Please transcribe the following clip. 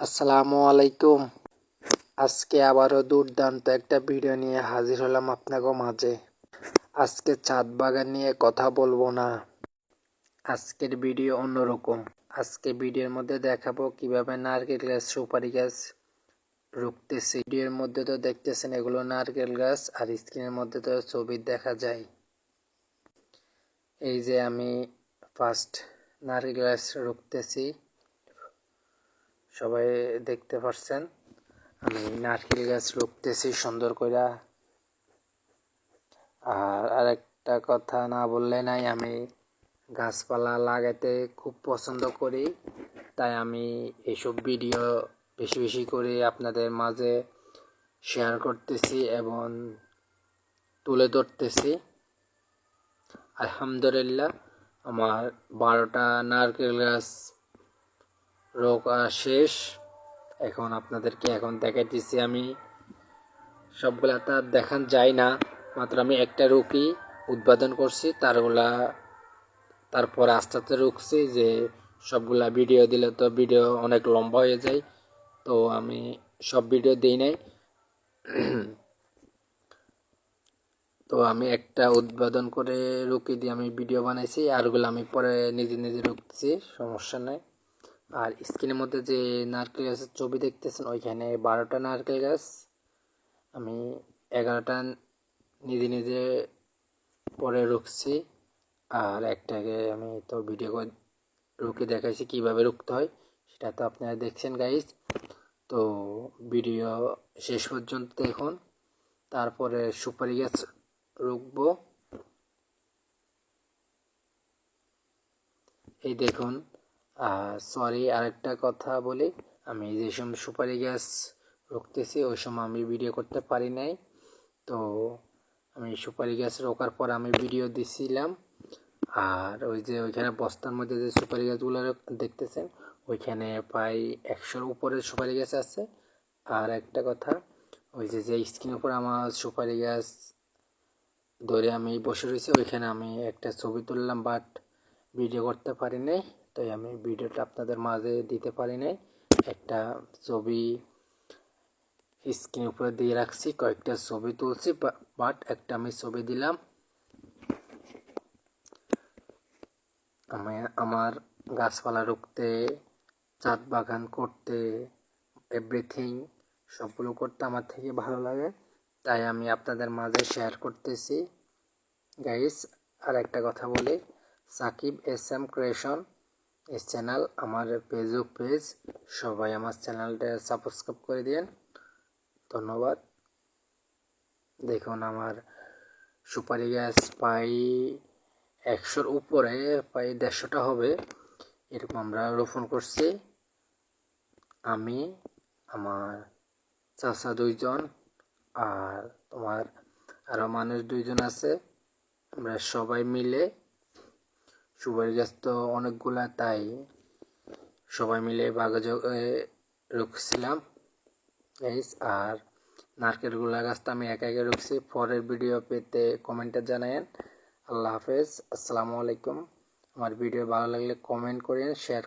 আসসালামু আলাইকুম। আজকে আবারও দুর্দান্ত একটা ভিডিও নিয়ে হাজির হলাম আপনাকে মাঝে। আজকে ছাদ বাগান নিয়ে কথা বলব না। আজকের ভিডিও অন্যরকম। আজকে ভিডিওর মধ্যে দেখাবো কীভাবে নারকেল গাছ, সুপারি গাছ রুখতেছে। ভিডিওর মধ্যে তো দেখতেছেন এগুলো নারকেল গাছ আর স্ক্রিনের মধ্যে তো ছবি দেখা যায়। এই যে আমি ফার্স্ট নারকেল গাছ রুখতেছি। সবাই দেখতে পাচ্ছেন আমি নারকেল গাছ রুখতেছি সুন্দর করে আর আরেকটা কথা না বললে নাই, আমি গাছপালা লাগাতে খুব পছন্দ করি। তাই আমি এইসব ভিডিও বেশি বেশি করে আপনাদের মাঝে শেয়ার করতেছি এবং তুলে ধরতেছি। আলহামদুলিল্লাহ, আমার বারোটা নারকেল গাছ রোগ শেষ। এখন আপনাদেরকে এখন দেখাইতেছি আমি। সবগুলা তা দেখান যায় না। মাত্র আমি একটা রুকি উৎপাদন করছি। তারগুলা, তারপর আস্তে আস্তে রুখছি যে সবগুলা ভিডিও দিলে তো ভিডিও অনেক লম্বা হয়ে যায়। তো আমি সব ভিডিও দিই নাই। তো আমি একটা উদ্বোধন করে রুকি দিয়ে আমি ভিডিও বানাইছি। আরগুলো আমি পরে নিজে নিজে রুখছি, সমস্যা নাই। আর স্ক্রিনের মধ্যে যে নারকেল গাছের ছবি দেখতেছেন, ওইখানে বারোটা নারকেল গাছ। আমি এগারোটা নিজে নিজে পরে রুখছি। আর একটাকে আমি তো ভিডিও রুখে দেখাইছি কীভাবে রুখতে হয়, সেটা তো আপনারা দেখছেন গাইজ তো ভিডিও শেষ পর্যন্ত দেখুন। তারপরে সুপারি গাছ রুখবো। এই দেখুন সরি আরেকটা কথা বলি। আমি যে সময় সুপারি গ্যাস রুখতেছি ওই সময় আমি ভিডিও করতে পারি নাই। তো আমি সুপারি গ্যাস রোকার পর আমি ভিডিও দিছিলাম। আর ওই যে ওইখানে বস্তার মধ্যে যে সুপারি গাছগুলো দেখতেছেন, ওইখানে প্রায় একশোর উপরে সুপারি গাছ আছে। আর একটা কথা, ওই যে যে স্ক্রিনের উপর আমার সুপারি গাছ ধরে আমি বসে রয়েছি, ওইখানে আমি একটা ছবি তুললাম বাট ভিডিও করতে পারি নাই। তাই আমি ভিডিওটা আপনাদের মাঝে দিতে পারি নাই। একটা ছবি স্ক্রিন উপরে দিয়ে রাখছি, কয়েকটা ছবি তুলছি বাট একটা আমি ছবি দিলাম। আমি আমার গাছপালা রুখতে, চাঁদ বাগান করতে এভরিথিং সবগুলো করতে আমার থেকে ভালো লাগে। তাই আমি আপনাদের মাঝে শেয়ার করতেছি। গাইস আর একটা কথা বলি, সাকিব এস এম ক্রিয়েশন এই চ্যানেল, আমার ফেসবুক পেজ সবাই আমার চ্যানেলটা সাবস্ক্রাইব করে দিন ধন্যবাদ। দেখুন, আমার সুপারি গ্যাস প্রায় একশোর উপরে, প্রায় দেড়শোটা হবে। এরকম আমরা রোপণ করছি। আমি, আমার চাচা দুইজন আর তোমার আরও মানুষ দুইজন আছে। আমরা সবাই মিলে সুপারি গাছ তো অনেকগুলা, তাই সবাই মিলে বাগাজে রুখছিলাম। আর নারকেলগুলা গাছটা আমি একা একা রুখছি। পরের ভিডিও পেতে কমেন্টে জানায়েন। আল্লাহ হাফেজ। আসসালামু আলাইকুম। আমার ভিডিও ভালো লাগলে কমেন্ট করেন শেয়ার